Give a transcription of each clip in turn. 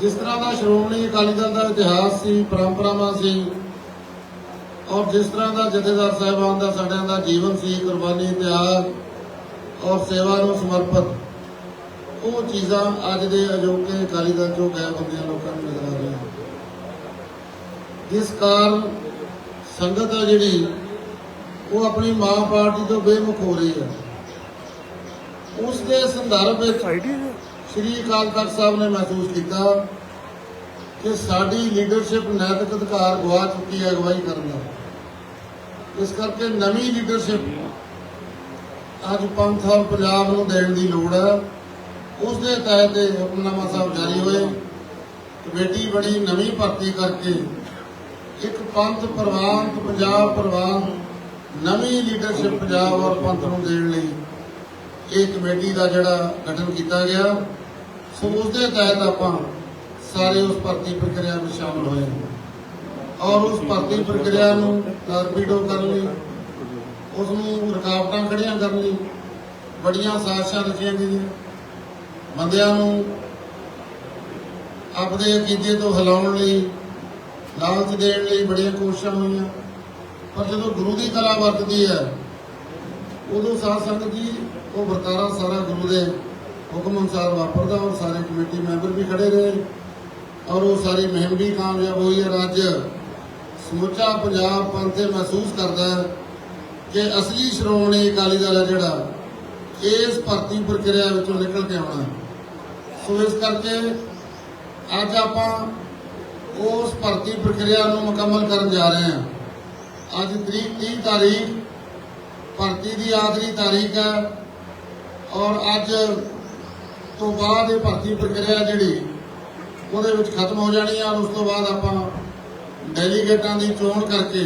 ਜਿਸ ਤਰ੍ਹਾਂ ਦਾ ਸ਼੍ਰੋਮਣੀ ਅਕਾਲੀ ਦਲ ਦਾ ਇਤਿਹਾਸ ਸੀ, ਪਰੰਪਰਾਵਾਂ ਸੀ, ਔਰ ਜਿਸ ਤਰ੍ਹਾਂ ਦਾ ਜਥੇਦਾਰ ਸਾਹਿਬਾਨ ਦਾ ਸਾਡਿਆਂ ਦਾ ਜੀਵਨ ਸੀ, ਕੁਰਬਾਨੀ, ਤਿਆਗ ਔਰ ਸੇਵਾ ਨੂੰ ਸਮਰਪਿਤ, ਉਹ ਚੀਜ਼ਾਂ ਅੱਜ ਦੇ ਅਜੋਕੇ ਅਕਾਲੀ ਦਲ ਚੋਂ ਗਾਇਬ ਹੁੰਦੀਆਂ ਲੋਕਾਂ ਨੂੰ ਨਜ਼ਰ ਆ ਰਹੀਆਂ ਜਿਸ ਕਾਰਨ ਸੰਗਤ ਆ ਜਿਹੜੀ, ਉਹ ਆਪਣੀ ਮਾਂ ਪਾਰਟੀ ਤੋਂ ਬੇਮੁਖ ਹੋ ਰਹੀ ਹੈ। ਉਸ ਦੇ ਸੰਦਰਭ ਵਿੱਚ ਸ਼੍ਰੀ ਅਕਾਲ ਤਖਤ ਸਾਹਿਬ ਨੇ ਮਹਿਸੂਸ ਕੀਤਾ ਕਿ ਸਾਡੀ ਲੀਡਰਸ਼ਿਪ ਨੈਤਿਕ ਅਧਿਕਾਰ ਗਵਾ ਚੁੱਕੀ ਹੈ, ਅਗਵਾਈ ਕਰਨ ਦਾ। ਇਸ ਕਰਕੇ ਨਵੀਂ ਲੀਡਰਸ਼ਿਪ ਅੱਜ ਪੰਥ ਔਰ ਪੰਜਾਬ ਨੂੰ ਦੇਣ ਦੀ ਲੋੜ ਹੈ। ਉਸ ਦੇ ਤਹਿਤ ਇਹ ਹੁਕਮਨਾਮਾ ਸਾਹਿਬ ਜਾਰੀ ਹੋਏ। ਕਮੇਟੀ ਬਣੀ ਨਵੀਂ ਭਰਤੀ ਕਰਕੇ ਇੱਕ ਪੰਥ ਪ੍ਰਵਾਨ, ਪੰਜਾਬ ਪ੍ਰਵਾਨ, ਨਵੀਂ ਲੀਡਰਸ਼ਿਪ ਪੰਜਾਬ ਔਰ ਪੰਥ ਨੂੰ ਦੇਣ ਲਈ ਇਹ ਕਮੇਟੀ ਦਾ ਜਿਹੜਾ ਗਠਨ ਕੀਤਾ ਗਿਆ। ਸੋ ਉਸ ਦੇ ਤਹਿਤ ਆਪਾਂ ਸਾਰੇ ਉਸ ਭਰਤੀ ਪ੍ਰਕਿਰਿਆ ਵਿੱਚ ਸ਼ਾਮਲ ਹੋਏ ਔਰ ਉਸ ਭਰਤੀ ਪ੍ਰਕਿਰਿਆ ਨੂੰ ਟਰਪੀਡੋ ਕਰਨ ਲਈ ਉਸ ਨੂੰ ਰੁਕਾਵਟਾਂ ਖੜੀਆਂ ਕਰਨ ਲਈ ਬੜੀਆਂ ਸਾਜ਼ਿਸ਼ਾਂ ਰਚੀਆਂ ਗਈਆਂ। ਬੰਦਿਆਂ ਨੂੰ ਆਪਦੇ ਅਕੀਦੇ ਤੋਂ ਹਿਲਾਉਣ ਲਈ, ਲਾਲਚ ਦੇਣ ਲਈ ਬੜੀਆਂ ਕੋਸ਼ਿਸ਼ਾਂ ਹੋਈਆਂ। ਪਰ ਜਦੋਂ ਗੁਰੂ ਦੀ ਕਲਾ ਵਰਤਦੀ ਹੈ, ਉਦੋਂ ਸਾਧ ਸੰਗਤ ਜੀ, ਉਹ ਵਰਤਾਰਾ ਸਾਰਾ ਗੁਰੂ ਦੇ ਹੁਕਮ ਅਨੁਸਾਰ ਵਾਪਰਦਾ ਔਰ ਸਾਰੇ ਕਮੇਟੀ ਮੈਂਬਰ ਵੀ ਖੜੇ ਰਹੇ ਔਰ ਉਹ ਸਾਰੀ ਮੁਹਿੰਮ ਵੀ ਕਾਮਯਾਬ ਹੋਈ ਹੈ। ਅੱਜ ਸਮੁੱਚਾ ਪੰਜਾਬ ਪੰਥ ਇਹ ਮਹਿਸੂਸ ਕਰਦਾ ਹੈ ਕਿ ਅਸਲੀ ਸ਼੍ਰੋਮਣੀ ਅਕਾਲੀ ਦਲ ਹੈ ਜਿਹੜਾ ਇਸ ਭਰਤੀ ਪ੍ਰਕਿਰਿਆ ਵਿੱਚੋਂ ਨਿਕਲ ਕੇ ਆਉਣਾ ਸੋ ਇਸ ਕਰਕੇ ਅੱਜ ਆਪਾਂ ਉਸ ਭਰਤੀ ਪ੍ਰਕਿਰਿਆ ਨੂੰ ਮੁਕੰਮਲ ਕਰਨ ਜਾ ਰਹੇ ਹਾਂ। ਅੱਜ ਤਰੀਕ 30 ਤਾਰੀਖ, ਭਰਤੀ ਦੀ ਆਖਰੀ ਤਾਰੀਖ ਹੈ ਔਰ ਅੱਜ ਤੋਂ ਬਾਅਦ ਇਹ ਭਰਤੀ ਪ੍ਰਕਿਰਿਆ ਜਿਹੜੀ, ਉਹਦੇ ਵਿੱਚ ਖਤਮ ਹੋ ਜਾਣੀ ਹੈ ਔਰ ਉਸ ਤੋਂ ਬਾਅਦ ਆਪਾਂ ਡੈਲੀਗੇਟਾਂ ਦੀ ਚੋਣ ਕਰਕੇ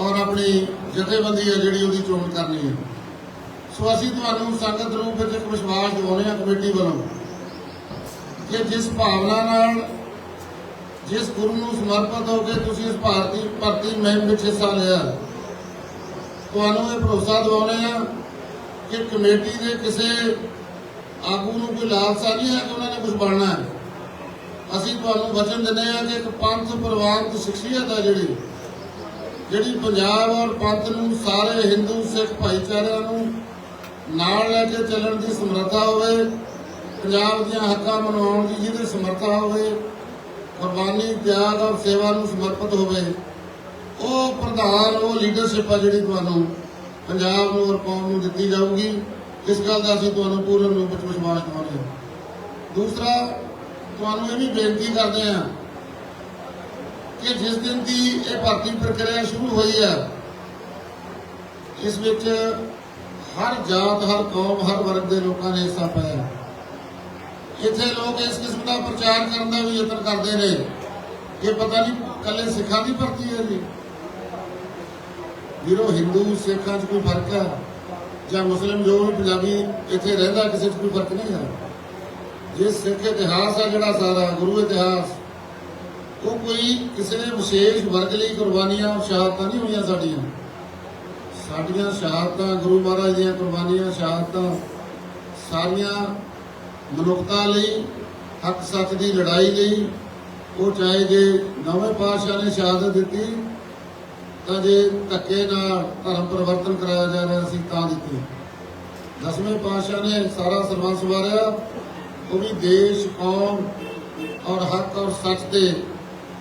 ਔਰ ਆਪਣੀ ਜਥੇਬੰਦੀ ਹੈ ਜਿਹੜੀ ਉਹਦੀ ਚੋਣ ਕਰਨੀ ਹੈ ਸੋ ਅਸੀਂ ਤੁਹਾਨੂੰ ਸੰਗਤ ਰੂਪ ਵਿੱਚ ਇੱਕ ਵਿਸ਼ਵਾਸ ਦਿਵਾਉਂਦੇ ਹਾਂ ਕਮੇਟੀ ਵੱਲੋਂ ਕਿ ਜਿਸ ਭਾਵਨਾ ਨਾਲ ਜਿਸ ਗੁਰੂ ਨੂੰ ਸਮਰਪਿਤ ਹੋ ਕੇ ਤੁਸੀਂ ਇਸ ਭਾਰਤੀ ਭਰਤੀ ਮੁਹਿੰਮ ਵਿੱਚ ਹਿੱਸਾ ਲਿਆ, ਤੁਹਾਨੂੰ ਇਹ ਭਰੋਸਾ ਦਿਵਾਉਂਦੇ ਆ ਕਿ ਕਮੇਟੀ ਦੇ ਕਿਸੇ ਆਗੂ ਨੂੰ ਕੋਈ ਲਾਲਸਾ ਨਹੀਂ ਹੈ ਕਿ ਉਹਨਾਂ ਨੇ ਕੁਝ ਬਣਨਾ ਹੈ। ਅਸੀਂ ਤੁਹਾਨੂੰ ਵਚਨ ਦਿੰਦੇ ਆ ਕਿ ਇੱਕ ਪੰਥ ਪ੍ਰਵਾਨਤ ਸ਼ਖਸੀਅਤ ਆ ਜਿਹੜੀ ਜਿਹੜੀ ਪੰਜਾਬ ਔਰ ਪੰਥ ਨੂੰ ਸਾਰੇ ਹਿੰਦੂ, ਸਿੱਖ ਭਾਈਚਾਰਿਆਂ ਨੂੰ ਨਾਲ ਲੈ ਕੇ ਚੱਲਣ ਦੀ ਸਮਰੱਥਾ ਹੋਵੇ, ਪੰਜਾਬ ਦੀਆਂ ਹੱਕਾਂ ਮਨਾਉਣ ਦੀ ਜਿਹਦੀ ਸਮਰੱਥਾ ਹੋਵੇ, ਕੁਰਬਾਨੀ, ਤਿਆਗ ਔਰ ਸੇਵਾ ਨੂੰ ਸਮਰਪਿਤ ਹੋਵੇ, ਉਹ ਪ੍ਰਧਾਨ, ਉਹ ਲੀਡਰਸ਼ਿਪ ਆ ਜਿਹੜੀ ਤੁਹਾਨੂੰ ਪੰਜਾਬ ਨੂੰ ਔਰ ਕੌਮ ਨੂੰ ਦਿੱਤੀ ਜਾਊਗੀ। ਇਸ ਗੱਲ ਦਾ ਅਸੀਂ ਤੁਹਾਨੂੰ ਪੂਰਨ ਰੂਪ ਵਿੱਚ ਵਿਸ਼ਵਾਸ ਦਿਵਾਉਂਦੇ ਹਾਂ। ਦੂਸਰਾ, ਤੁਹਾਨੂੰ ਇਹ ਵੀ ਬੇਨਤੀ ਕਰਦੇ ਹਾਂ ਕਿ ਜਿਸ ਦਿਨ ਦੀ ਇਹ ਭਰਤੀ ਪ੍ਰਕਿਰਿਆ ਸ਼ੁਰੂ ਹੋਈ ਹੈ, ਇਸ ਵਿੱਚ ਹਰ ਜਾਤ, ਹਰ ਕੌਮ, ਹਰ ਵਰਗ ਦੇ ਲੋਕਾਂ ਨੇ ਹਿੱਸਾ ਪਾਇਆ ਇੱਥੇ ਲੋਕ ਇਸ ਕਿਸਮ ਦਾ ਪ੍ਰਚਾਰ ਕਰਨ ਦਾ ਵੀ ਯਤਨ ਕਰਦੇ ਨੇ ਕਿ ਪਤਾ ਨਹੀਂ ਕੱਲੇ ਸਿੱਖਾਂ ਦੀ ਭਰਤੀ ਹੈ ਜੀ। ਵੀਰੋ, ਹਿੰਦੂ ਸਿੱਖਾਂ 'ਚ ਕੋਈ ਫ਼ਰਕ ਹੈ? ਜਾਂ ਮੁਸਲਿਮ ਜੋ ਵੀ ਪੰਜਾਬੀ ਇੱਥੇ ਰਹਿੰਦਾ, ਕਿਸੇ 'ਚ ਕੋਈ ਫ਼ਰਕ ਨਹੀਂ ਹੈ। ਜੇ ਸਿੱਖ ਇਤਿਹਾਸ ਹੈ ਜਿਹੜਾ ਸਾਰਾ, ਗੁਰੂ ਇਤਿਹਾਸ, ਉਹ ਕੋਈ ਕਿਸੇ ਵਿਸ਼ੇਸ਼ ਵਰਗ ਲਈ ਕੁਰਬਾਨੀਆਂ, ਸ਼ਹਾਦਤਾਂ ਨਹੀਂ ਹੋਈਆਂ ਸਾਡੀਆਂ। ਸਾਡੀਆਂ ਸ਼ਹਾਦਤਾਂ, ਗੁਰੂ ਮਹਾਰਾਜ ਦੀਆਂ ਕੁਰਬਾਨੀਆਂ, ਸ਼ਹਾਦਤਾਂ, ਸਾਰੀਆਂ ਮਨੁੱਖਤਾ ਲਈ ਹੱਕ ਸੱਚ ਦੀ ਲੜਾਈ ਲਈ, ਉਹ ਚਾਹੇ ਜੇ ਨਵੇਂ ਪਾਤਸ਼ਾਹ ਨੇ ਸ਼ਹਾਦਤ ਦਿੱਤੀ ਤਾਂ ਜੇ ਧੱਕੇ ਨਾਲ ਧਰਮ ਪਰਿਵਰਤਨ ਕਰਾਇਆ ਜਾ ਰਿਹਾ ਸੀ, ਤਾਂ ਦਿੱਤੀ। ਦਸਵੇਂ ਪਾਤਸ਼ਾਹ ਨੇ ਸਾਰਾ ਸਰਬੰਸ ਵਾਰਿਆ ਉਹ ਵੀ ਦੇਸ਼, ਕੌਮ ਔਰ ਹੱਕ ਔਰ ਸੱਚ ਦੇ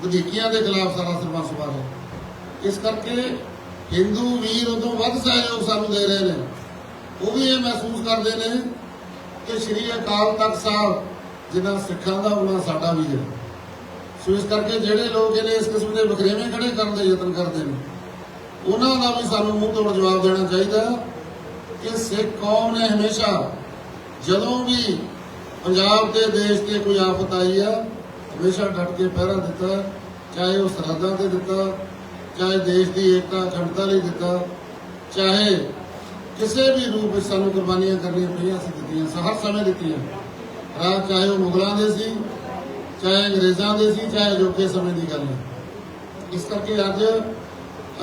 ਵਧੀਕੀਆਂ ਦੇ ਖਿਲਾਫ ਸਾਰਾ ਸਰਬੰਸ ਵਾਰਿਆ ਇਸ ਕਰਕੇ ਹਿੰਦੂ ਵੀਰ ਉਦੋਂ ਵੱਧ ਸਹਿਯੋਗ ਸਾਨੂੰ ਦੇ ਰਹੇ ਨੇ। ਉਹ ਵੀ ਇਹ ਮਹਿਸੂਸ ਕਰਦੇ ਨੇ ਕਿ ਸ਼੍ਰੀ ਅਕਾਲ ਤਖਤ ਸਾਹਿਬ ਜਿਨ੍ਹਾਂ ਸਿੱਖਾਂ ਦਾ ਉਹਨਾਂ ਸਾਡਾ ਵੀ ਹੈ ਸੋ ਇਸ ਕਰਕੇ ਜਿਹੜੇ ਲੋਕ ਇਹਨੇ ਇਸ ਕਿਸਮ ਦੇ ਵਖਰੇਵੇਂ ਖੜੇ ਕਰਨ ਦੇ ਯਤਨ ਕਰਦੇ ਨੇ ਉਹਨਾਂ ਦਾ ਵੀ ਸਾਨੂੰ ਮੂੰਹ ਤੋੜ ਜਵਾਬ ਦੇਣਾ ਚਾਹੀਦਾ ਕਿ ਸਿੱਖ ਕੌਮ ਨੇ ਹਮੇਸ਼ਾ ਜਦੋਂ ਵੀ ਪੰਜਾਬ ਤੇ ਦੇਸ਼ ਤੇ ਕੋਈ ਆਫਤ ਆਈ ਆ, ਹਮੇਸ਼ਾ ਡਟ ਕੇ ਪਹਿਰਾ ਦਿੱਤਾ, ਚਾਹੇ ਉਹ ਸਰਹੱਦਾਂ ਤੇ ਦਿੱਤਾ, ਚਾਹੇ ਦੇਸ਼ ਦੀ ਏਕਤਾ ਅਖੰਡਤਾ ਲਈ ਦਿੱਤਾ, ਚਾਹੇ ਕਿਸੇ ਵੀ ਰੂਪ ਵਿੱਚ ਸਾਨੂੰ ਕੁਰਬਾਨੀਆਂ ਕਰਨੀਆਂ ਪਈਆਂ ਸੀ ਦਿੱਤੀਆਂ ਹਰ ਸਮੇਂ ਦਿੱਤੀਆਂ। ਰਾਜ ਚਾਹੇ ਉਹ ਮੁਗਲਾਂ ਦੇ ਸੀ, ਚਾਹੇ ਅੰਗਰੇਜ਼ਾਂ ਦੇ ਸੀ, ਚਾਹੇ ਅਜੋਕੇ ਸਮੇਂ ਦੀ ਗੱਲ ਹੈ। ਇਸ ਕਰਕੇ ਅੱਜ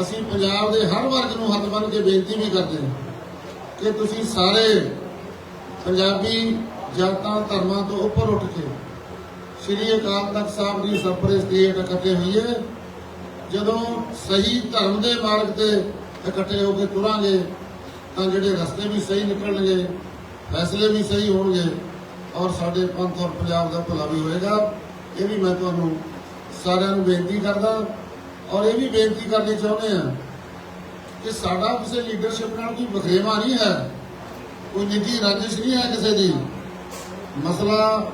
ਅਸੀਂ ਪੰਜਾਬ ਦੇ ਹਰ ਵਰਗ ਨੂੰ ਹੱਥ ਬੰਨ ਕੇ ਬੇਨਤੀ ਵੀ ਕਰਦੇ ਹਾਂ ਕਿ ਤੁਸੀਂ ਸਾਰੇ ਪੰਜਾਬੀ ਜਾਤਾਂ, ਧਰਮਾਂ ਤੋਂ ਉੱਪਰ ਉੱਠ ਕੇ ਸ਼੍ਰੀ ਅਕਾਲ ਤਖਤ ਸਾਹਿਬ ਦੀ ਸਰਪ੍ਰਸਤੀ ਹੇਠ ਇਕੱਠੇ ਹੋਈਏ। ਜਦੋਂ ਸਹੀ ਧਰਮ ਦੇ ਮਾਰਗ ਤੇ ਇਕੱਠੇ ਹੋ ਕੇ ਤੁਰਾਂਗੇ, ਤਾਂ ਜਿਹੜੇ ਰਸਤੇ ਵੀ ਸਹੀ ਨਿਕਲਣਗੇ, ਫੈਸਲੇ ਵੀ ਸਹੀ ਹੋਣਗੇ ਔਰ ਸਾਡੇ ਪੰਥ ਔਰ ਪੰਜਾਬ ਦਾ ਭਲਾ ਵੀ ਹੋਏਗਾ। ਇਹ ਵੀ ਮੈਂ ਤੁਹਾਨੂੰ ਸਾਰਿਆਂ ਨੂੰ ਬੇਨਤੀ ਕਰਦਾ ਔਰ ਇਹ ਵੀ ਬੇਨਤੀ ਕਰਨੀ ਚਾਹੁੰਦੇ ਹਾਂ ਕਿ ਸਾਡਾ ਕਿਸੇ ਲੀਡਰਸ਼ਿਪ ਨਾਲ ਕੋਈ ਵਖਰੇਵਾ ਨਹੀਂ ਹੈ, ਕੋਈ ਨਿੱਜੀ ਰੰਜਿਸ਼ ਨਹੀਂ ਹੈ ਕਿਸੇ ਦੀ। ਮਸਲਾ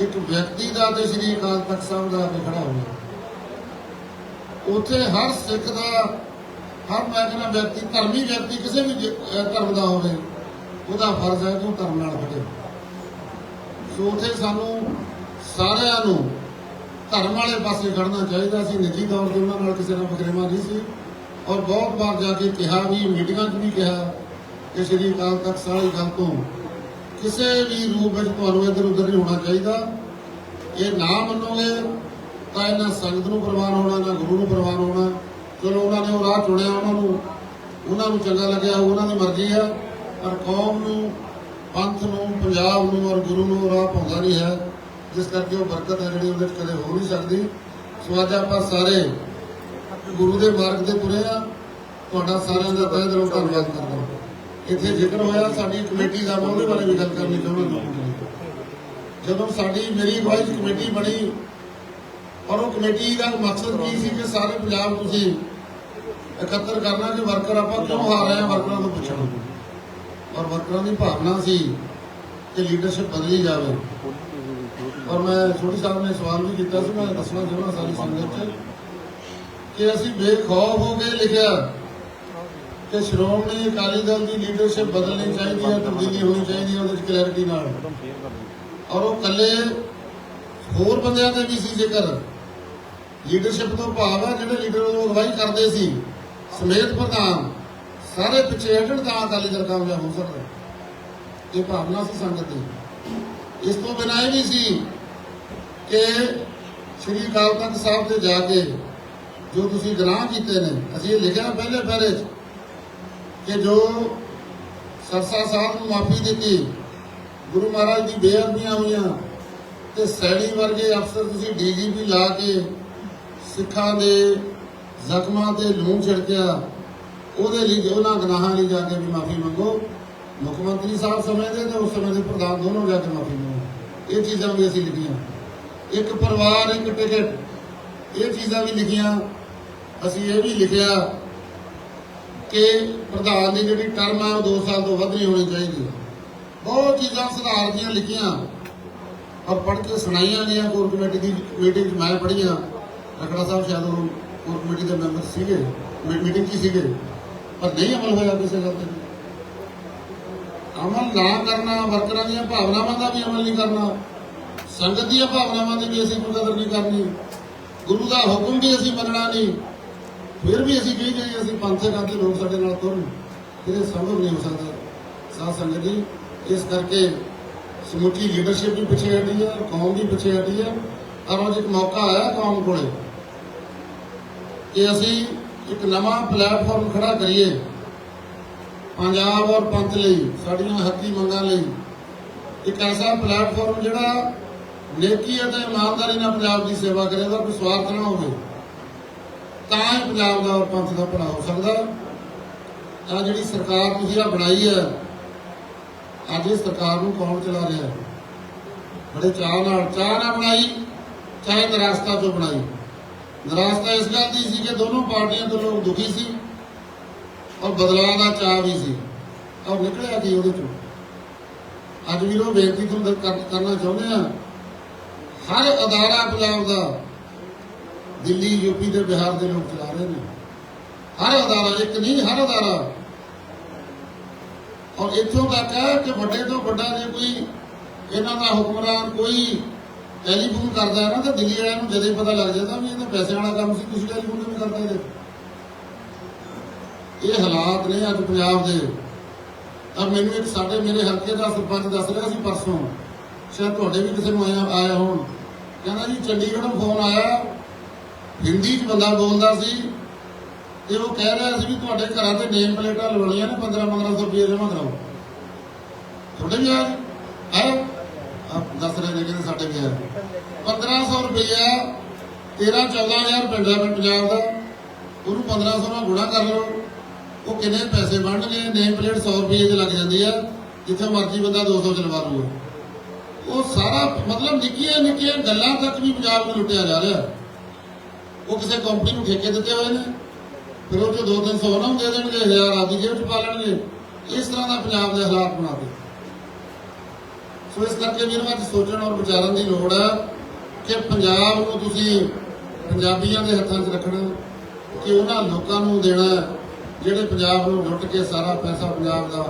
ਇੱਕ ਵਿਅਕਤੀ ਦਾ ਤੇ ਸ੍ਰੀ ਅਕਾਲ ਤਖਤ ਸਾਹਿਬ ਦਾ ਕੇ ਖੜਾ ਹੋਣਾ। ਉੱਥੇ ਹਰ ਸਿੱਖ ਦਾ, ਹਰ ਮੈਂ ਵਿਅਕਤੀ, ਧਰਮੀ ਵਿਅਕਤੀ ਕਿਸੇ ਵੀ ਧਰਮ ਦਾ ਹੋਵੇ, ਉਹਦਾ ਫਰਜ਼ ਹੈ ਕਿ ਉਹ ਧਰਮ ਨਾਲ ਖੜੇ। ਸੋ ਉੱਥੇ ਸਾਨੂੰ ਸਾਰਿਆਂ ਨੂੰ ਧਰਮ ਵਾਲੇ ਪਾਸੇ ਖੜਨਾ ਚਾਹੀਦਾ ਸੀ ਨਿੱਜੀ ਤੌਰ ਤੇ ਉਹਨਾਂ ਨਾਲ ਕਿਸੇ ਨਾਲ ਵਖਰੇਵਾ ਨਹੀਂ ਸੀ। ਔਰ ਬਹੁਤ ਵਾਰ ਜਾ ਕੇ ਕਿਹਾ ਵੀ, ਮੀਟਿੰਗਾਂ 'ਚ ਵੀ ਕਿਹਾ ਕਿ ਸ੍ਰੀ ਅਕਾਲ ਤਖਤ ਸਾਹਿਬ ਗੱਲ ਤੋਂ ਕਿਸੇ ਵੀ ਰੂਪ ਵਿੱਚ ਤੁਹਾਨੂੰ ਇੱਧਰ ਉੱਧਰ ਨਹੀਂ ਹੋਣਾ ਚਾਹੀਦਾ। ਇਹ ਨਾ ਮੰਨੋਗੇ ਤਾਂ ਇਹਨਾਂ ਸੰਗਤ ਨੂੰ ਪ੍ਰਵਾਨ ਹੋਣਾ ਨਾ ਗੁਰੂ ਨੂੰ ਪ੍ਰਵਾਨ ਹੋਣਾ। ਚਲੋ ਉਹਨਾਂ ਨੇ ਉਹ ਰਾਹ ਚੁਣਿਆ ਉਹਨਾਂ ਨੂੰ। ਉਹਨਾਂ ਨੂੰ ਚੰਗਾ ਲੱਗਿਆ, ਉਹਨਾਂ ਦੀ ਮਰਜ਼ੀ ਹੈ। ਪਰ ਕੌਮ ਨੂੰ, ਪੰਥ ਨੂੰ, ਪੰਜਾਬ ਨੂੰ ਔਰ ਗੁਰੂ ਨੂੰ ਉਹ ਰਾਹ ਪਾਉਂਦਾ ਨਹੀਂ ਹੈ। ਜਿਸ ਕਰਕੇ ਉਹ ਬਰਕਤ ਹੈ ਜਿਹੜੀ ਉਹਦੇ ਕਦੇ ਹੋ ਨਹੀਂ ਸਕਦੀ। ਸੋ ਅੱਜ ਆਪਾਂ ਸਾਰੇ ਗੁਰੂ ਦੇ ਮਾਰਗ ਤੇ ਤੁਰੇ ਆ ਤੁਹਾਡਾ ਸਾਰਿਆਂ ਦਾ ਤਹਿ ਦਿਲੋਂ ਧੰਨਵਾਦ ਕਰਦਾ ਇੱਥੇ ਜ਼ਿਕਰ ਹੋਇਆ, ਸਾਡੀ ਕਮੇਟੀ ਦਾ ਮੈਂ ਉਹਦੇ ਬਾਰੇ ਵੀ ਗੱਲ ਕਰਨੀ ਚਾਹੁੰਦਾ ਜਦੋਂ ਸਾਡੀ, ਮੇਰੀ ਅਗਵਾਈ ਕਮੇਟੀ ਬਣੀ, ਔਰ ਉਹ ਕਮੇਟੀ ਦਾ ਮਕਸਦ ਕੀ ਸੀ ਕਿ ਸਾਰੇ ਪੰਜਾਬ ਤੁਸੀਂ ਇਕੱਤਰ ਕਰਨਾ, ਕਿ ਵਰਕਰ ਆਪਾਂ ਕਿਉਂ ਹਾਰ ਰਹੇ ਹਾਂ, ਵਰਕਰਾਂ ਤੋਂ ਪੁੱਛਣਾ। ਔਰ ਵਰਕਰਾਂ ਦੀ ਭਾਵਨਾ ਸੀ ਕਿ ਲੀਡਰਸ਼ਿਪ ਬਦਲੀ ਜਾਵੇ। ਔਰ ਮੈਂ ਛੋਟੀ ਸਾਹਿਬ ਨੇ ਸਵਾਲ ਵੀ ਕੀਤਾ ਸੀ, ਮੈਂ ਦੱਸਣਾ ਚਾਹੁੰਦਾ ਸਾਰੀ ਸੰਗਤ 'ਚ ਕਿ ਅਸੀਂ ਬੇਖੌਫ ਹੋ ਕੇ ਲਿਖਿਆ ਕਿ ਸ਼੍ਰੋਮਣੀ ਅਕਾਲੀ ਦਲ ਦੀ ਲੀਡਰਸ਼ਿਪ ਬਦਲਣੀ ਚਾਹੀਦੀ ਹੈ, ਤਬਦੀਲੀ ਹੋਣੀ ਚਾਹੀਦੀ ਹੈ, ਉਹਦੇ ਕਲੈਰਿਟੀ ਨਾਲ। ਔਰ ਉਹ ਕੱਲੇ ਹੋਰ ਬੰਦਿਆਂ ਦੇ ਵੀ ਸੀ ਜ਼ਿਕਰ। ਲੀਡਰਸ਼ਿਪ ਤੋਂ ਭਾਵ ਹੈ ਜਿਹੜੇ ਲੀਡਰ ਉਹ ਅਗਵਾਈ ਕਰਦੇ ਸੀ, ਸਮੇਤ ਪ੍ਰਧਾਨ, ਸਾਰੇ ਪਿੱਛੇ ਹਟਣ ਤਾਂ ਅਕਾਲੀ ਦਲ ਕਾਮਯਾਬ ਹੋ ਸਕਦਾ। ਇਹ ਭਾਵਨਾ ਸੀ ਸੰਗਤ ਦੀ। ਇਸ ਤੋਂ ਬਿਨਾਂ ਇਹ ਵੀ ਸੀ ਕਿ ਸ਼੍ਰੀ ਅਕਾਲ ਤਖਤ ਸਾਹਿਬ ਤੇ ਜਾ ਕੇ ਜੋ ਤੁਸੀਂ ਗੁਨਾਹ ਕੀਤੇ ਨੇ, ਅਸੀਂ ਇਹ ਲਿਖਿਆ ਪਹਿਲੇ ਪਹਿਰੇ 'ਚ ਕਿ ਜੋ ਸਰਸਾ ਸਾਹਿਬ ਨੂੰ ਮਾਫੀ ਦਿੱਤੀ, ਗੁਰੂ ਮਹਾਰਾਜ ਦੀ ਬੇਅਦਬੀਆਂ ਹੋਈਆਂ ਤੇ ਸੈਣੀ ਵਰਗੇ ਅਫਸਰ ਤੁਸੀਂ ਡੀਜੀਪੀ ਲਾ ਕੇ ਸਿੱਖਾਂ ਦੇ ਜ਼ਖਮਾਂ ਤੇ ਲੂਣ ਛਿੜਕਿਆ, ਉਹਦੇ ਲਈ ਉਹਨਾਂ ਗੁਨਾਹਾਂ ਲਈ ਜਾ ਕੇ ਵੀ ਮਾਫੀ ਮੰਗੋ। ਮੁੱਖ ਮੰਤਰੀ ਸਾਹਿਬ ਸਮੇਂ ਦੇ ਤੇ ਉਸ ਸਮੇਂ ਦੇ ਪ੍ਰਧਾਨ ਦੋਨੋਂ ਜਾ ਕੇ ਮਾਫੀ ਮੰਗੋ ਇਹ ਚੀਜ਼ਾਂ ਵੀ ਅਸੀਂ ਲਿਖੀਆਂ। ਇੱਕ ਪਰਿਵਾਰ, ਇੱਕ ਟਿਕਟ, ਇਹ ਚੀਜ਼ਾਂ ਵੀ ਲਿਖੀਆਂ। ਅਸੀਂ ਇਹ ਵੀ ਲਿਖਿਆ ਕਿ ਪ੍ਰਧਾਨ ਦੀ ਜਿਹੜੀ ਟਰਮ ਆ, ਉਹ 2 ਸਾਲ ਤੋਂ ਵੱਧ ਨਹੀਂ ਹੋਣੀ ਚਾਹੀਦੀ। ਬਹੁਤ ਚੀਜ਼ਾਂ ਸੁਧਾਰ ਦੀਆਂ ਲਿਖੀਆਂ। ਔਰ ਪੜ੍ਹ ਕੇ ਸੁਣਾਈਆਂ ਗਈਆਂ ਕੋਰ ਕਮੇਟੀ ਦੀ ਮੀਟਿੰਗ 'ਚ ਮੈਂ ਪੜ੍ਹੀਆਂ ਰਖੜਾ ਸਾਹਿਬ ਸ਼ਾਇਦ ਉਹ ਕੋਰ ਕਮੇਟੀ ਦੇ ਮੈਂਬਰ ਸੀਗੇ ਮੀਟਿੰਗ 'ਚ ਹੀ ਸੀਗੇ। ਪਰ ਨਹੀਂ ਅਮਲ ਹੋਇਆ ਕਿਸੇ ਗੱਲ ਤੇ। ਅਮਲ ਨਾ ਕਰਨਾ, ਵਰਕਰਾਂ ਦੀਆਂ ਭਾਵਨਾਵਾਂ ਦਾ ਵੀ ਅਮਲ ਨਹੀਂ ਕਰਨਾ। ਸੰਗਤ ਦੀਆਂ ਭਾਵਨਾਵਾਂ ਦੀ ਵੀ ਅਸੀਂ ਕੋਈ ਕਦਰ ਨਹੀਂ ਕਰਨੀ। ਗੁਰੂ ਦਾ ਹੁਕਮ ਵੀ ਅਸੀਂ ਮੰਨਣਾ ਨਹੀਂ। ਫਿਰ ਵੀ ਅਸੀਂ ਕਹੀ ਜਾਈਏ, ਅਸੀਂ ਪੰਥੇ ਕਰਦੇ ਲੋਕ ਸਾਡੇ ਨਾਲ ਤੁਰਨ। ਇਹ ਸੰਭਵ ਨਹੀਂ ਹੋ ਸਕਦਾ। ਸਾਧ ਸੰਗਤ ਜੀ, ਇਸ ਕਰਕੇ ਸਮੁੱਚੀ ਲੀਡਰਸ਼ਿਪ ਵੀ ਪਿੱਛੇ ਹਟੀ ਹੈ ਕੌਮ ਵੀ ਪਿੱਛੇ ਹਟੀ ਹੈ ਔਰ ਅੱਜ ਇੱਕ ਮੌਕਾ ਆਇਆ ਕੌਮ ਕੋਲੇ ਕਿ ਅਸੀਂ ਇੱਕ ਨਵਾਂ ਪਲੇਟਫਾਰਮ ਖੜਾ ਕਰੀਏ। ਪੰਜਾਬ ਔਰ ਪੰਥ ਲਈ, ਸਾਡੀਆਂ ਹੱਕੀ ਮੰਗਾਂ ਲਈ। ਇੱਕ ਐਸਾ ਪਲੇਟਫਾਰਮ ਜਿਹੜਾ ਨੇਕੀ ਅਤੇ ਇਮਾਨਦਾਰੀ ਨਾਲ ਪੰਜਾਬ ਦੀ ਸੇਵਾ ਕਰੇ, ਉਹਦਾ ਕੋਈ ਸਵਾਰਥ ਨਾ ਹੋਵੇ, ਤਾਂ ਹੀ ਪੰਜਾਬ ਦਾ ਔਰ ਪੰਥ ਦਾ ਭਲਾ ਹੋ ਸਕਦਾ। ਆ ਜਿਹੜੀ ਸਰਕਾਰ ਤੁਸੀਂ ਆ ਬਣਾਈ ਹੈ, ਅੱਜ ਇਹ ਸਰਕਾਰ ਨੂੰ ਕੌਣ ਚਲਾ ਰਿਹਾ ਹੈ? ਬੜੇ ਚਾਅ ਨਾਲ ਚਾਹ ਨਾਲ ਬਣਾਈ, ਚਾਹੇ ਨਿਰਾਸ਼ਤਾ ਤੋਂ ਬਣਾਈ। ਨਿਰਾਸ਼ਤਾ ਇਸ ਗੱਲ ਦੀ ਸੀ ਕਿ ਦੋਨੋਂ ਪਾਰਟੀਆਂ ਤੋਂ ਲੋਕ ਦੁਖੀ ਸੀ। ਔਰ ਬਦਲਾਅ ਦਾ ਚਾਅ ਵੀ ਸੀ। ਔਰ ਨਿਕਲਿਆ ਕੀ ਉਹਦੇ ਚੋਂ? ਅੱਜ ਵੀ ਉਹ ਬੇਨਤੀ ਤੁਹਾਨੂੰ ਕਰਨਾ ਚਾਹੁੰਦੇ ਆ, ਹਰ ਅਦਾਰਾ ਪੰਜਾਬ ਦਾ ਦਿੱਲੀ ਯੂਪੀ ਤੇ ਬਿਹਾਰ ਦੇ ਲੋਕ ਚਲਾ ਰਹੇ ਨੇ। ਹਰ ਅਦਾਰਾ, ਇੱਕ ਨਹੀਂ, ਹਰ ਅਦਾਰਾ। ਔਰ ਇੱਥੋਂ ਤੱਕ ਹੈ ਕਿ ਵੱਡੇ ਤੋਂ ਵੱਡਾ ਜੇ ਕੋਈ ਇਹਨਾਂ ਦਾ ਹੁਕਮਰਾਨ ਕੋਈ ਟੈਲੀਫੋਨ ਕਰਦਾ ਹੈ ਨਾ, ਤਾਂ ਦਿੱਲੀ ਵਾਲਿਆਂ ਨੂੰ ਜਦੋਂ ਪਤਾ ਲੱਗ ਜਾਂਦਾ ਵੀ ਇਹ ਤਾਂ ਪੈਸੇ ਵਾਲਾ ਕੰਮ ਸੀ, ਤੁਸੀਂ ਟੈਲੀਫੋਨ ਕਿਵੇਂ ਕਰਦੇ ਇਹਦੇ? ਇਹ ਹਾਲਾਤ ਨੇ ਅੱਜ ਪੰਜਾਬ ਦੇ। ਤਾਂ ਮੈਨੂੰ ਇੱਕ ਸਾਡੇ ਮੇਰੇ ਹਲਕੇ ਦਾ ਸਰਪੰਚ ਦੱਸ ਰਿਹਾ ਸੀ ਪਰਸੋਂ, ਸ਼ਾਇਦ ਤੁਹਾਡੇ ਵੀ ਕਿਸੇ ਨੂੰ ਆਇਆ ਆਇਆ ਹੋਣ। ਕਹਿੰਦਾ ਜੀ, ਚੰਡੀਗੜ੍ਹੋਂ ਫੋਨ ਆਇਆ। ਹਿੰਦੀ 'ਚ ਬੰਦਾ ਬੋਲਦਾ ਸੀ। ਤੇ ਉਹ ਕਹਿ ਰਿਹਾ ਸੀ ਵੀ ਤੁਹਾਡੇ ਘਰਾਂ ਤੇ ਨੇਮ ਪਲੇਟਾਂ ਲਵਾਉਣੀਆਂ ਨੇ 15 1500 ਰੁਪਏ ਜਮ੍ਹਾਂ ਕਰਾਓ। ਤੁਹਾਡੇ ਵੀ ਆ ਹੈ? ਆਪ ਦੱਸ ਰਹੇ ਨੇ ਕਿ ਸਾਡੇ ਵੀ ਆ। 15 1500 ਰੁਪਇਆ 13 14000 ਪਿੰਡ ਹੈ ਪੰਜਾਬ ਦਾ। ਉਹਨੂੰ 1500 ਨਾਲ ਗੁਣਾ ਕਰ ਲਓ। ਉਹ ਕਿੰਨੇ ਪੈਸੇ ਬਣਨਗੇ ਨੇਮ ਪਲੇਟ 100 ਰੁਪਏ ਚ ਲੱਗ ਜਾਂਦੀ ਆ, ਜਿੱਥੇ ਮਰਜ਼ੀ ਬੰਦਾ 200 ਚਲਵਾ ਲੂਗਾ ਉਹ ਸਾਰਾ, ਮਤਲਬ ਨਿੱਕੀਆਂ ਨਿੱਕੀਆਂ ਗੱਲਾਂ ਤੱਕ ਵੀ ਪੰਜਾਬ ਨੂੰ ਲੁੱਟਿਆ ਜਾ ਰਿਹਾ। ਉਹ ਕਿਸੇ ਕੰਪਨੀ ਨੂੰ ਠੇਕੇ ਦਿੱਤੇ ਹੋਏ ਨੇ। ਫਿਰ ਉਹ ਜੋ 2-300 ਉਹਨਾਂ ਨੂੰ ਦੇ ਦੇਣਗੇ, ਹਜ਼ਾਰ ਆਦੀ ਜੇਬ ਚ ਪਾ ਲੈਣਗੇ। ਇਸ ਤਰ੍ਹਾਂ ਦਾ ਪੰਜਾਬ ਦੇ ਹਾਲਾਤ ਬਣਾ ਦੇ ਸੋ ਇਸ ਕਰਕੇ ਮੈਨੂੰ ਅੱਜ ਸੋਚਣ ਔਰ ਵਿਚਾਰਨ ਦੀ ਲੋੜ ਹੈ ਕਿ ਪੰਜਾਬ ਨੂੰ ਤੁਸੀਂ ਪੰਜਾਬੀਆਂ ਦੇ ਹੱਥਾਂ 'ਚ ਰੱਖਣਾ, ਕਿ ਉਹਨਾਂ ਲੋਕਾਂ ਨੂੰ ਦੇਣਾ। ਜਿਹੜੇ ਪੰਜਾਬ ਨੂੰ ਲੁੱਟ ਕੇ ਸਾਰਾ ਪੈਸਾ ਪੰਜਾਬ ਦਾ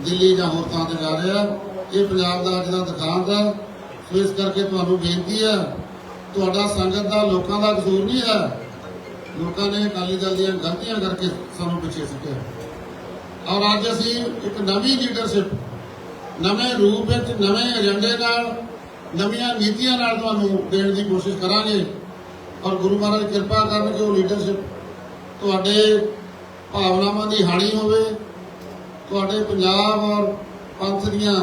ਦਿੱਲੀ ਜਾਂ ਹੋਰ ਥਾਂ ਤੇ ਜਾ ਰਿਹਾ ਇਹ ਪੰਜਾਬ ਦਾ ਅੱਜ ਦਾ ਦਿਖਾਂਤ ਹੈ। ਸੋ ਇਸ ਕਰਕੇ ਤੁਹਾਨੂੰ ਬੇਨਤੀ ਹੈ, ਤੁਹਾਡਾ ਸੰਗਤ ਦਾ, ਲੋਕਾਂ ਦਾ ਕਸੂਰ ਨਹੀਂ ਹੈ। ਲੋਕਾਂ ਨੇ ਅਕਾਲੀ ਦਲ ਦੀਆਂ ਗਲਤੀਆਂ ਕਰਕੇ ਸਾਨੂੰ ਪਿੱਛੇ ਸਿੱਟਿਆ। ਔਰ ਅੱਜ ਅਸੀਂ ਇੱਕ ਨਵੀਂ ਲੀਡਰਸ਼ਿਪ ਨਵੇਂ ਰੂਪ ਵਿੱਚ, ਨਵੇਂ ਏਜੰਡੇ ਨਾਲ, ਨਵੀਆਂ ਨੀਤੀਆਂ ਨਾਲ ਤੁਹਾਨੂੰ ਦੇਣ ਦੀ ਕੋਸ਼ਿਸ਼ ਕਰਾਂਗੇ। ਔਰ ਗੁਰੂ ਮਹਾਰਾਜ ਕਿਰਪਾ ਕਰਨ ਕਿ ਉਹ ਲੀਡਰਸ਼ਿਪ ਤੁਹਾਡੇ ਭਾਵਨਾਵਾਂ ਦੀ ਹਾਨੀ ਹੋਵੇ, ਤੁਹਾਡੇ ਪੰਜਾਬ ਔਰ ਪੰਥ ਦੀਆਂ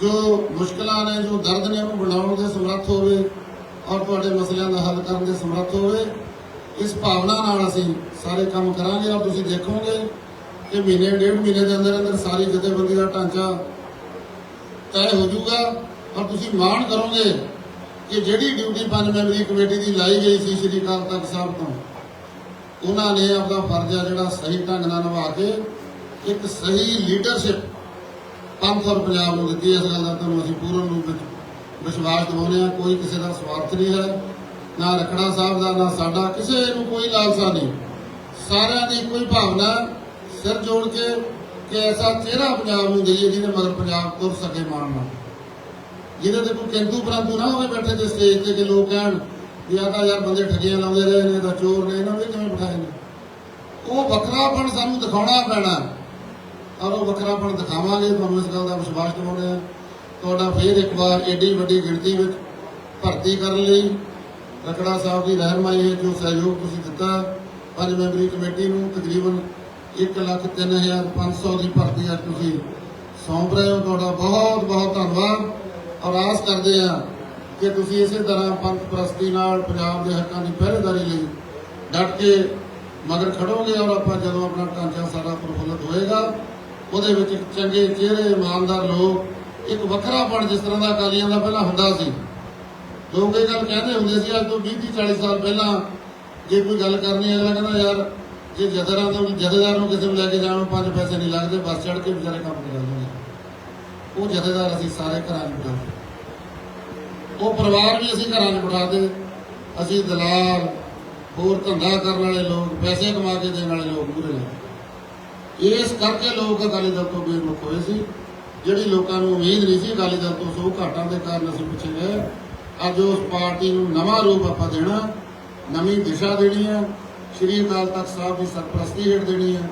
ਜੋ ਮੁਸ਼ਕਲਾਂ ਨੇ, ਜੋ ਦਰਦ ਨੇ ਉਹਨੂੰ ਬਣਾਉਣ ਦੇ ਸਮਰੱਥ ਹੋਵੇ ਔਰ ਤੁਹਾਡੇ ਮਸਲਿਆਂ ਦਾ ਹੱਲ ਕਰਨ ਦੇ ਸਮਰੱਥ ਹੋਵੇ, ਇਸ ਭਾਵਨਾ ਨਾਲ ਅਸੀਂ ਸਾਰੇ ਕੰਮ ਕਰਾਂਗੇ ਔਰ ਤੁਸੀਂ ਦੇਖੋਗੇ ਕਿ ਮਹੀਨੇ, ਡੇਢ ਮਹੀਨੇ ਦੇ ਅੰਦਰ ਅੰਦਰ ਸਾਰੀ ਜਥੇਬੰਦੀ ਦਾ ਢਾਂਚਾ ਤੈਅ ਹੋ ਜਾਊਗਾ ਔਰ ਤੁਸੀਂ ਮਾਣ ਕਰੋਗੇ ਕਿ ਜਿਹੜੀ ਡਿਊਟੀ ਪੰਜ ਮੈਂਬਰੀ ਕਮੇਟੀ ਦੀ ਲਾਈ ਗਈ ਸੀ, ਸ੍ਰੀ ਅਕਾਲ ਤਖਤ ਸਾਹਿਬ ਤੋਂ। ਉਹਨਾਂ ਨੇ ਆਪਦਾ ਫਰਜ਼ ਆ ਜਿਹੜਾ ਸਹੀ ਢੰਗ ਨਾਲ ਨਿਭਾ ਕੇ ਇੱਕ ਸਹੀ ਲੀਡਰਸ਼ਿਪ ਪੰਥ ਔਰ ਪੰਜਾਬ ਨੂੰ ਦਿੱਤੀ। ਇਸ ਗੱਲ ਦਾ ਤੁਹਾਨੂੰ ਅਸੀਂ ਪੂਰਨ ਰੂਪ ਵਿੱਚ ਵਿਸ਼ਵਾਸ ਦਿਵਾਉਂਦੇ ਹਾਂ। ਕੋਈ ਕਿਸੇ ਦਾ ਸਵਾਰਥ ਨਹੀਂ ਹੈ, ਨਾ ਰਖੜਾ ਸਾਹਿਬ ਦਾ, ਨਾ ਸਾਡਾ। ਕਿਸੇ ਨੂੰ ਕੋਈ ਲਾਲਸਾ ਨਹੀਂ। ਸਾਰਿਆਂ ਦੀ ਕੋਈ ਭਾਵਨਾ ਸਿਰ ਜੋੜ ਕੇ ਕਿ ਐਸਾ ਚਿਹਰਾ ਪੰਜਾਬ ਨੂੰ ਦਈਏ ਜਿਹਦੇ ਮਗਰ ਪੰਜਾਬ ਤੁਰ ਸਕੇ ਮਾਣ ਨਾਲ। ਜਿਹਦੇ ਤੇ ਕੋਈ ਕਿੰਤੂ ਪਰੰਤੂ ਨਾ ਹੋਵੇ ਬੈਠੇ ਤੇ ਸਟੇਜ ਤੇ ਕਿ ਲੋਕ ਕਹਿਣ ਵੀ ਆਹ ਤਾਂ ਯਾਰ ਬੰਦੇ ਠੱਗੀਆਂ ਲਾਉਂਦੇ ਰਹੇ ਨੇ ਤਾਂ ਚੋਰ ਨੇ ਇਹਨਾਂ ਨੂੰ ਵੀ ਕਿਵੇਂ ਬਿਠਾਏ ਨੇ? ਉਹ ਵੱਖਰਾਪਣ ਸਾਨੂੰ ਦਿਖਾਉਣਾ ਪੈਣਾ। ਔਰ ਉਹ ਵੱਖਰਾਪਣ ਦਿਖਾਵਾਂਗੇ ਤੁਹਾਨੂੰ ਇਸ ਗੱਲ ਦਾ ਵਿਸ਼ਵਾਸ ਦਿਵਾਉਂਦੇ ਹਾਂ। ਤੁਹਾਡਾ ਫੇਰ ਇੱਕ ਵਾਰ ਏਡੀ ਵੱਡੀ ਗਿਣਤੀ ਵਿੱਚ ਭਰਤੀ ਕਰਨ ਲਈ ਰਕੜਾ ਸਾਹਿਬ ਦੀ ਰਹਿਨਮਾਈ ਹੈ ਜੋ ਸਹਿਯੋਗ ਤੁਸੀਂ ਦਿੱਤਾ ਪੰਜ ਮੈਂਬਰੀ ਕਮੇਟੀ ਨੂੰ ਤਕਰੀਬਨ 1,0500 ਦੀ ਭਰਤੀ ਅੱਜ ਤੁਸੀਂ ਸੌਂਪ ਰਹੇ ਹੋ। ਤੁਹਾਡਾ ਬਹੁਤ ਬਹੁਤ ਧੰਨਵਾਦ। ਔਰ ਆਸ ਕਰਦੇ ਹਾਂ ਕਿ ਤੁਸੀਂ ਇਸੇ ਤਰ੍ਹਾਂ ਪੰਥ ਪ੍ਰਸਤੀ ਨਾਲ ਪੰਜਾਬ ਦੇ ਹੱਕਾਂ ਦੀ ਪਹਿਰੇਦਾਰੀ ਲਈ ਡਟ ਕੇ ਮਗਰ ਖੜੋਗੇ ਔਰ ਆਪਾਂ ਜਦੋਂ ਆਪਣਾ ਢਾਂਚਾ ਸਾਰਾ ਪ੍ਰਫੁੱਲਤ ਹੋਏਗਾ, ਉਹਦੇ ਵਿੱਚ ਚੰਗੇ ਚਿਹਰੇ, ਇਮਾਨਦਾਰ ਲੋਕ, ਇੱਕ ਵੱਖਰਾਪਣ ਜਿਸ ਤਰ੍ਹਾਂ ਦਾ ਅਕਾਲੀਆਂ ਦਾ ਪਹਿਲਾਂ ਹੁੰਦਾ ਸੀ। ਲੋਕ ਇਹ ਗੱਲ ਕਹਿੰਦੇ ਹੁੰਦੇ ਸੀ, ਅੱਜ ਤੋਂ 20 30 40 ਸਾਲ ਪਹਿਲਾਂ ਜੇ ਕੋਈ ਗੱਲ ਕਰਨੀ ਅਗਲਾ ਕਹਿੰਦਾ ਯਾਰ, ਜੇ ਜਥੇਦਾਰਾਂ ਤੋਂ ਜਥੇਦਾਰ ਨੂੰ ਕਿਸੇ ਨੂੰ ਲੈ ਕੇ ਜਾਣ, ਪੰਜ ਪੈਸੇ ਨਹੀਂ ਲੱਗਦੇ, ਬੱਸ ਚੜ ਕੇ ਵਿਚਾਰੇ ਕੰਮ ਕਰ ਜਾਂਦੇ ਉਹ ਜਥੇਦਾਰ ਅਸੀਂ ਸਾਰੇ ਘਰਾਂ 'ਚ ਬਿਠਾਉਂਦੇ ਉਹ ਪਰਿਵਾਰ ਵੀ ਅਸੀਂ ਘਰਾਂ 'ਚ ਬਿਠਾਦੇ ਅਸੀਂ ਦਲਾਲ, ਹੋਰ ਧੰਦਾ ਕਰਨ ਵਾਲੇ ਲੋਕ, ਪੈਸੇ ਕਮਾ ਕੇ ਦੇਣ ਵਾਲੇ ਲੋਕ ਪੂਰੇ ਨੇ। ਇਸ ਕਰਕੇ ਲੋਕ ਅਕਾਲੀ ਦਲ ਤੋਂ ਬੇਮੁਖ ਹੋਏ ਸੀ। ਜਿਹੜੀ ਲੋਕਾਂ ਨੂੰ ਉਮੀਦ ਨਹੀਂ ਸੀ ਅਕਾਲੀ ਦਲ ਤੋਂ ਸੋ ਘਾਟਾਂ ਦੇ ਕਾਰਨ ਅਸੀਂ ਪਿੱਛੇ ਗਏ। ਅੱਜ ਉਸ ਪਾਰਟੀ ਨੂੰ ਨਵਾਂ ਰੂਪ ਆਪਾਂ ਦੇਣਾ ਨਵੀਂ ਦਿਸ਼ਾ ਦੇਣੀ ਹੈ। ਸ਼੍ਰੀ ਅਕਾਲ ਤਖਤ ਸਾਹਿਬ ਦੀ ਸਰਪ੍ਰਸਤੀ ਹੇਠ ਦੇਣੀ ਹੈ।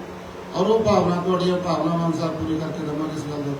ਔਰ ਉਹ ਭਾਵਨਾ, ਤੁਹਾਡੀਆਂ ਭਾਵਨਾਵਾਂ ਅਨੁਸਾਰ ਪੂਰੀ ਕਰਕੇ ਦਵਾਂਗੇ ਇਸ ਗੱਲ ਦਾ